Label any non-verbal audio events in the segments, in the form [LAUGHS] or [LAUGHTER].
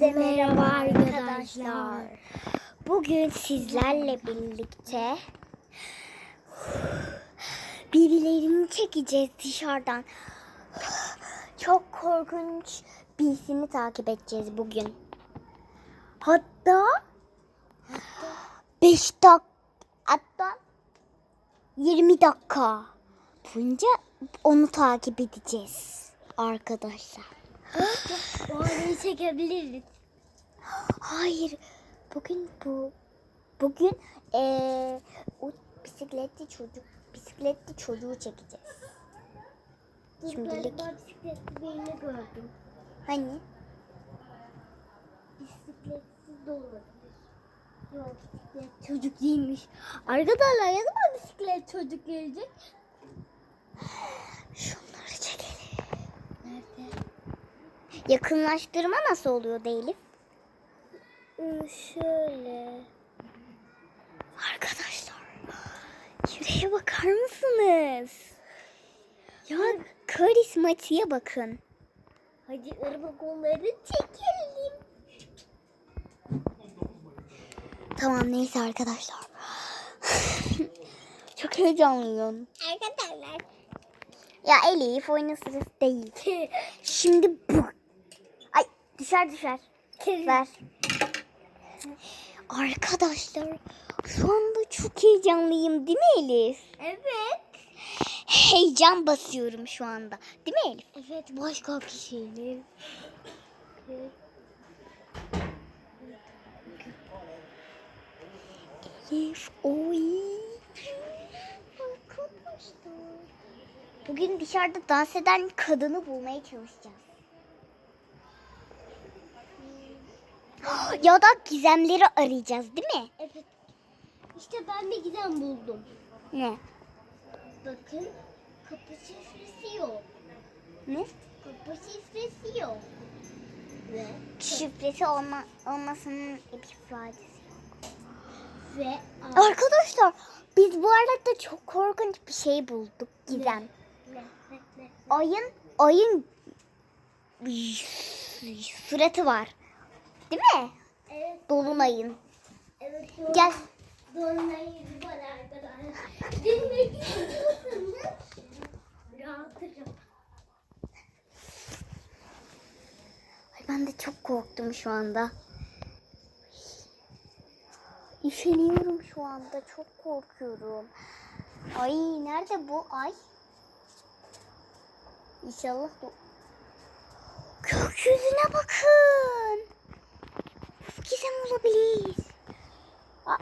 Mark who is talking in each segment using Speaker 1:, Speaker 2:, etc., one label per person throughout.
Speaker 1: Hepinize merhaba arkadaşlar. Bugün sizlerle birlikte birilerini çekeceğiz dışarıdan. Çok korkunç birisini takip edeceğiz bugün. Hatta 5 dakika hatta 20 dakika boyunca onu takip edeceğiz arkadaşlar.
Speaker 2: Orayı çekebiliriz.
Speaker 1: Hayır. Bugün bu bugün eee o bisikletli çocuk bisikletli çocuğu çekeceğiz. Şimdilik.
Speaker 2: Ben bisikletli birini gördüm.
Speaker 1: Hani?
Speaker 2: Bisikletsiz de olabilir. Yok bisiklet çocuk değilmiş. Arkadaşlar ne zaman bisiklet çocuk gelecek?
Speaker 1: Şunları çekelim.
Speaker 2: Nerede?
Speaker 1: Yakınlaştırma nasıl oluyor Elif?
Speaker 2: Ee, şöyle.
Speaker 1: Arkadaşlar. Şuraya bakar mısınız? Ya karizmatiğe bakın.
Speaker 2: Hadi ırmak onları çekelim.
Speaker 1: Tamam neyse arkadaşlar. [LAUGHS] Çok heyecanlıyım.
Speaker 2: Arkadaşlar.
Speaker 1: Ya Elif oyunun sırası değil. [LAUGHS] Şimdi bu. Düşer düşer. Ver. Arkadaşlar şu anda çok heyecanlıyım değil mi Elif?
Speaker 2: Evet.
Speaker 1: Heyecan basıyorum şu anda. Değil mi Elif?
Speaker 2: Evet başka kişinin. Evet.
Speaker 1: Elif oy. Arkadaşlar. Bugün dışarıda dans eden kadını bulmaya çalışacağız. Ya da gizemleri arayacağız değil mi?
Speaker 2: Evet. İşte ben bir gizem buldum.
Speaker 1: Ne?
Speaker 2: Bakın kapı şifresi yok.
Speaker 1: Ne?
Speaker 2: Kapı şifresi yok. Ve
Speaker 1: Şifresi olma, olmasının bir ifadesi.
Speaker 2: ve
Speaker 1: Arkadaşlar biz bu arada çok korkunç bir şey bulduk Gizem.
Speaker 2: ne ne ne
Speaker 1: Ayın ayın suratı var. Değil mi?
Speaker 2: Evet
Speaker 1: Dolunayın.
Speaker 2: evet doğru.
Speaker 1: Gel.
Speaker 2: Dolunay yüzü var arkadaşlar. Dinlemek istiyorsanız rahatırım.
Speaker 1: Ay ben de çok korktum şu anda. Üşeniyorum şu anda. Çok korkuyorum. Ay nerede bu ay? İnşallah bu. Gökyüzüne bakın. Gizem olabilir. Ay,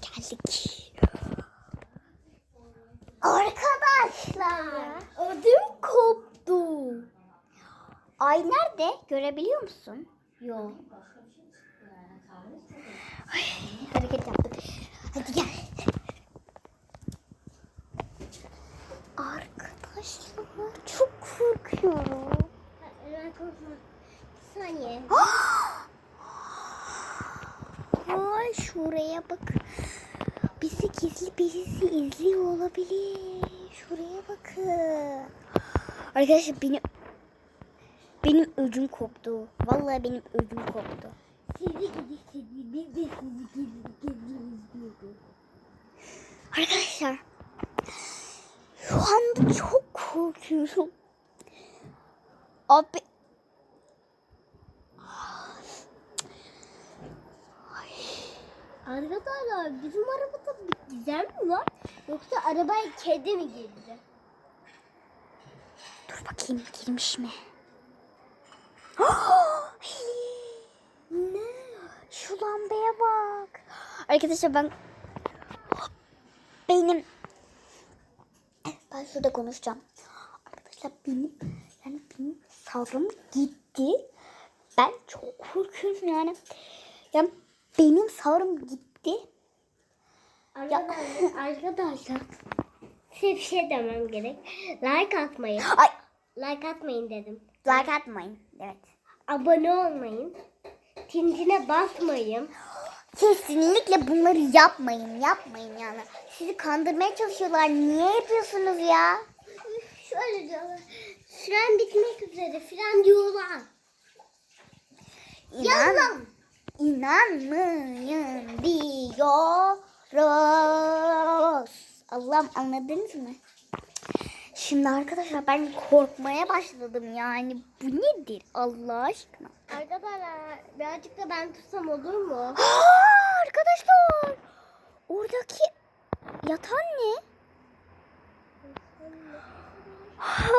Speaker 1: Geldik. Arkadaşlar.
Speaker 2: Ödüm koptu.
Speaker 1: Ay nerede? Görebiliyor musun?
Speaker 2: Yok.
Speaker 1: Ay, hareket yaptık. Hadi gel. Arkadaşlar çok korkuyorum.
Speaker 2: Ben korkma. Bir saniye. [GASPS]
Speaker 1: Ay şuraya bak. Bizi gizli birisi izliyor olabilir. Şuraya bakın. Arkadaşlar benim benim ödüm koptu. Vallahi benim ödüm koptu.
Speaker 2: Sizi gidi sizi biz de sizi gidi gidi izliyoruz.
Speaker 1: Arkadaşlar şu anda çok korkuyorum. Abi
Speaker 2: Arkadaşlar bizim arabada bir gizem mi var? Yoksa arabaya kedi mi girdi?
Speaker 1: dur bakayım girmiş mi?
Speaker 2: Ne?
Speaker 1: Şu lambaya bak. Arkadaşlar ben benim ben şurada konuşacağım. Arkadaşlar benim benim sabrım gitti. Ben çok korkuyorum yani. Yani benim sabrım gitti.
Speaker 2: Arkadaşlar, arkadaşlar size bir şey demem gerek. Like atmayın.
Speaker 1: Ay
Speaker 2: Like atmayın dedim.
Speaker 1: like atmayın. Evet.
Speaker 2: Abone olmayın. Tintine basmayın.
Speaker 1: Kesinlikle bunları yapmayın. Yapmayın yani. Sizi kandırmaya çalışıyorlar. Niye yapıyorsunuz ya?
Speaker 2: Şöyle diyorlar. Fren bitmek üzere. Fren diyorlar.
Speaker 1: İnan,
Speaker 2: Yalan.
Speaker 1: inanmayın diyoruz. Allah'ım anladınız mı? Şimdi arkadaşlar ben korkmaya başladım yani. Bu nedir Allah aşkına?
Speaker 2: Arkadaşlar birazcık da ben tutsam olur mu? [GASPS]
Speaker 1: Aa, arkadaşlar oradaki yatan ne? Ha,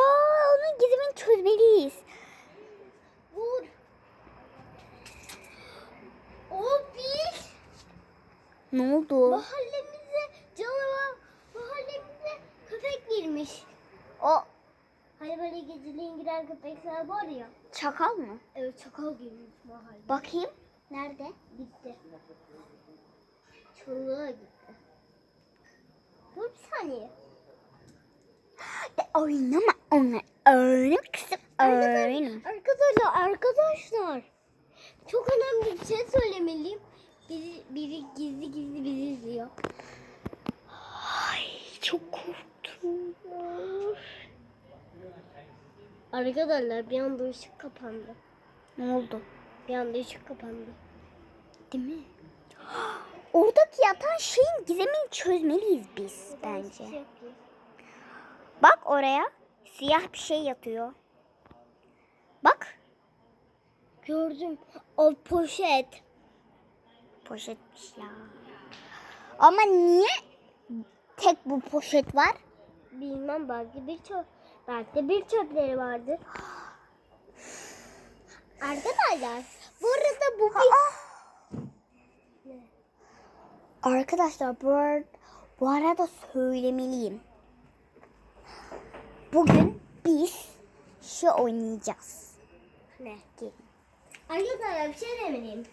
Speaker 1: onun gizemini çözmeliyiz.
Speaker 2: Vur. O bir
Speaker 1: Ne oldu?
Speaker 2: mahallemize canavar mahallemize köpek girmiş.
Speaker 1: O
Speaker 2: Hani böyle geceliğin giren köpekler var ya.
Speaker 1: çakal mı?
Speaker 2: Evet çakal girmiş mahalle.
Speaker 1: Bakayım. Nerede?
Speaker 2: Gitti. Çoluğa gitti. Dur bir saniye.
Speaker 1: De oynama onu. Öğrenim kızım. Öğrenim.
Speaker 2: Arkadaşlar arkadaşlar. Çok önemli bir şey söylemeliyim. Biri, biri gizli gizli bizi izliyor.
Speaker 1: Ay çok korktum.
Speaker 2: Arkadaşlar bir anda ışık kapandı.
Speaker 1: Ne oldu?
Speaker 2: Bir anda ışık kapandı.
Speaker 1: Değil mi? [GASPS] Oradaki yatan şeyin gizemini çözmeliyiz biz bence.
Speaker 2: Şey.
Speaker 1: Bak oraya. Siyah bir şey yatıyor. Bak.
Speaker 2: Gördüm. O poşet.
Speaker 1: Poşetmiş ya. Ama niye tek bu poşet var?
Speaker 2: Bilmem belki bir çöp. Belki de bir çöpleri vardır. Arkadaşlar bu arada bu bir...
Speaker 1: Arkadaşlar bu, ar- bu arada söylemeliyim. Bugün biz şu oynayacağız.
Speaker 2: Ne? Arkadaşlar bir şey demeliyim.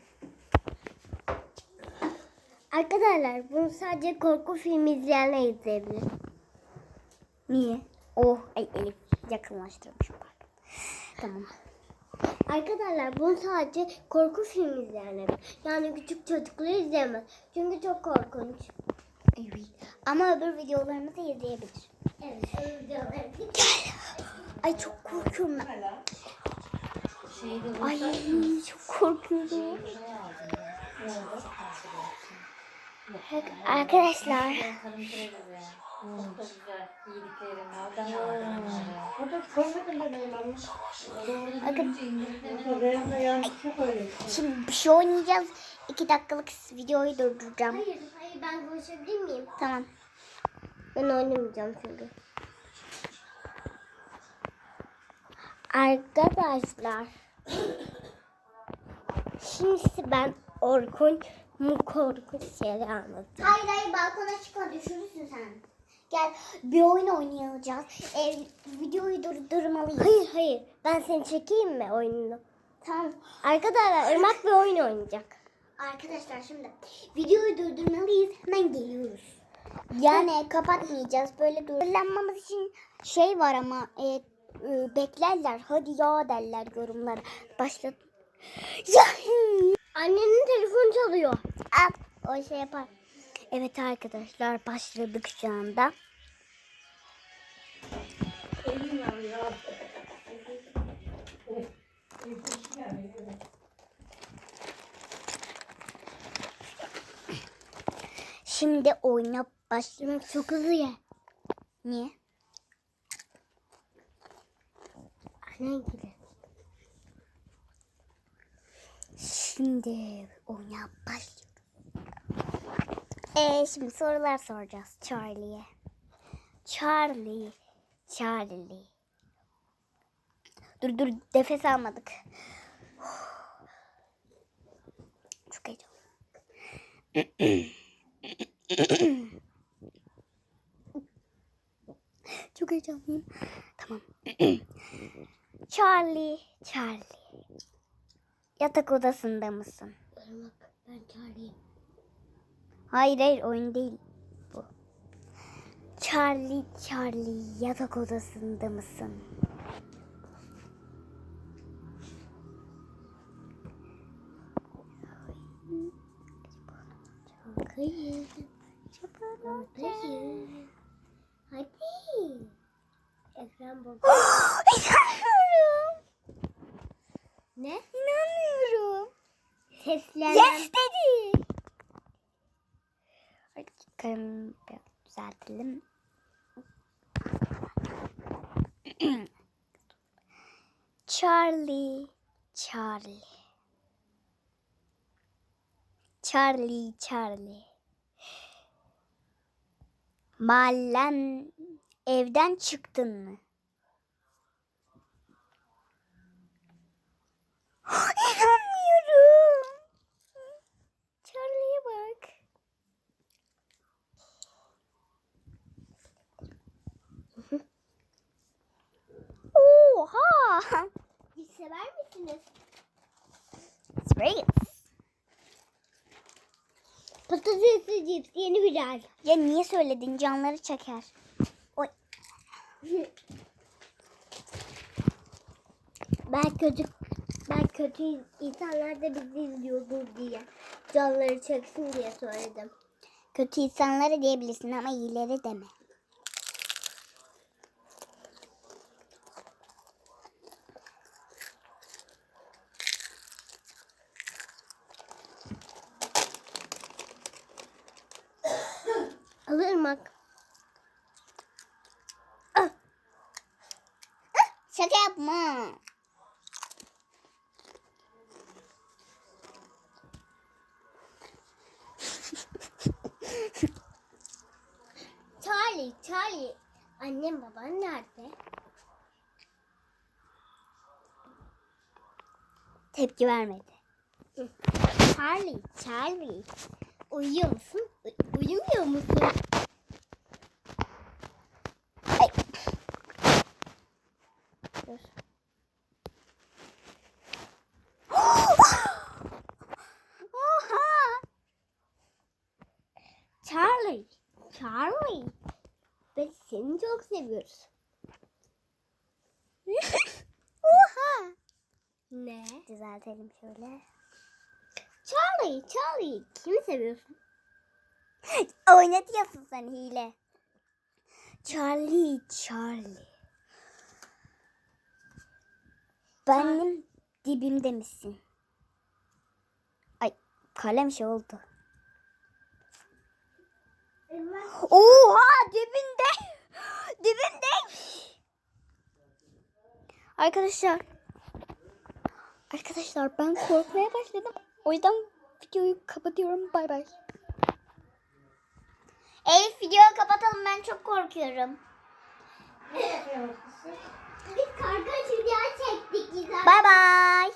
Speaker 2: Arkadaşlar bunu sadece korku filmi izleyenler izleyebilir.
Speaker 1: Niye? Oh ay Elif yakınlaştırmışım pardon. Tamam.
Speaker 2: Arkadaşlar bunu sadece korku filmi izleyenler. Yani küçük çocuklar izleyemez. Çünkü çok korkunç.
Speaker 1: Evet. Ama öbür videolarımızı izleyebilir.
Speaker 2: Diyorlar.
Speaker 1: Ay çok korkuyorum ben. Ay çok korkuyorum. Arkadaşlar bakın şimdi bir şey oynayacağız. İki dakikalık videoyu durduracağım.
Speaker 2: Hayır, hayır ben konuşabilir miyim?
Speaker 1: Tamam.
Speaker 2: Ben oynamayacağım çünkü. Arkadaşlar. Şimdi ben Orkun mu korkunç şeyler anlatacağım.
Speaker 1: Hayır hayır balkona çıkma düşürürsün sen. Gel bir oyun oynayacağız. E, videoyu durdurmalıyız.
Speaker 2: Hayır hayır ben seni çekeyim mi oyununu?
Speaker 1: Tamam.
Speaker 2: Arkadaşlar Irmak bir oyun oynayacak.
Speaker 1: Arkadaşlar şimdi videoyu durdurmalıyız. Hemen geliyoruz. Yani kapatmayacağız. Böyle durdurlanmamız için şey var ama e, e, beklerler. Hadi ya derler yorumlara. Başlat. Ya.
Speaker 2: Annenin telefonu çalıyor.
Speaker 1: Al. O şey yapar. Evet arkadaşlar başladık şu anda. Şimdi oyuna başlamak çok hızlı ya. Niye?
Speaker 2: Annen gibi.
Speaker 1: Şimdi oyuna başlıyoruz. Ee, şimdi sorular soracağız Charlie'ye. Charlie, Charlie. Dur dur nefes almadık. Çok heyecanlı. [CLEARS THROAT] [COUGHS] Çok heyecanlıyım. Tamam. [COUGHS] Charlie, Charlie. Yatak odasında mısın?
Speaker 2: Irmak ben çağırayım.
Speaker 1: Hayır hayır oyun değil bu. Charlie Charlie yatak odasında mısın?
Speaker 2: Hayır. Hadi. Ekran Ne? İnanmıyorum. Seslenen. Yes dedi.
Speaker 1: Hadi biraz düzeltelim. Charlie, Charlie. Charlie, Charlie. Mahallen evden çıktın mı? [GASPS] İnanmıyorum. Charlie'ye bak. [LAUGHS] Oha. [LAUGHS]
Speaker 2: Sever misiniz?
Speaker 1: Great.
Speaker 2: Patatesli cips yeni viral.
Speaker 1: Ya niye söyledin? Canları çeker. Oy.
Speaker 2: Ben kötü ben kötü insanlar da bizi izliyordur diye. Canları çeksin diye söyledim.
Speaker 1: Kötü insanları diyebilirsin ama iyileri deme.
Speaker 2: Alırım bak.
Speaker 1: Şaka yapma. [LAUGHS]
Speaker 2: Charlie, Charlie. Annem baban nerede?
Speaker 1: Tepki vermedi.
Speaker 2: Charlie, Charlie. Uyuyor musun? U- uyumuyor musun?
Speaker 1: Ay. Dur. Oha!
Speaker 2: Charlie, Charlie. Biz seni çok seviyoruz. [LAUGHS]
Speaker 1: Oha!
Speaker 2: Ne?
Speaker 1: Düzeltelim şöyle.
Speaker 2: Charlie, Charlie. Kimi seviyorsun? [LAUGHS]
Speaker 1: Oynatıyorsun sen hile. Charlie, Charlie. Benim dibimde misin? Ay kalem şey oldu. Oha dibinde. Dibindeymiş. Arkadaşlar. Arkadaşlar ben korkmaya başladım. O yüzden videoyu kapatıyorum. Bay bay. Elif videoyu kapatalım ben çok korkuyorum.
Speaker 2: Biz karga çizgiler çektik güzel.
Speaker 1: Bay bay.